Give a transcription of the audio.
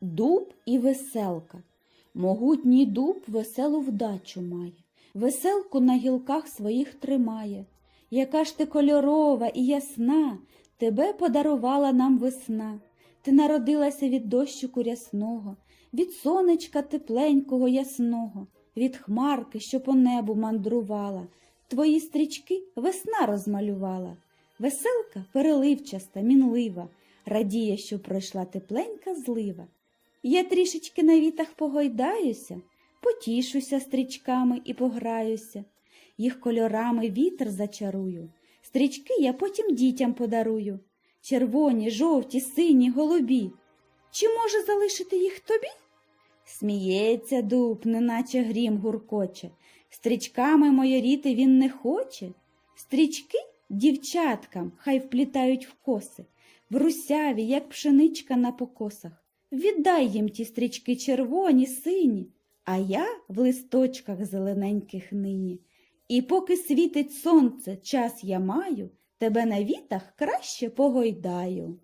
Дуб і веселка. Могутній дуб веселу вдачу має, веселку на гілках своїх тримає. Яка ж ти кольорова і ясна, тебе подарувала нам весна. Ти народилася від дощику рясного, від сонечка тепленького ясного, від хмарки, що по небу мандрувала. Твої стрічки весна розмалювала. Веселка переливчаста, мінлива, радіє, що пройшла тепленька злива. Я трішечки на вітах погойдаюся, потішуся стрічками і пограюся. Їх кольорами вітер зачарую. Стрічки я потім дітям подарую. Червоні, жовті, сині, голубі. Чи може залишити їх тобі? Сміється дуб, неначе грім гуркоче. Стрічками майоріти він не хоче. Стрічки дівчаткам хай вплітають в коси, в русяві, як пшеничка на покосах. Віддай їм ті стрічки червоні, сині, а я в листочках зелененьких нині. І поки світить сонце, час я маю, тебе на вітах краще погойдаю.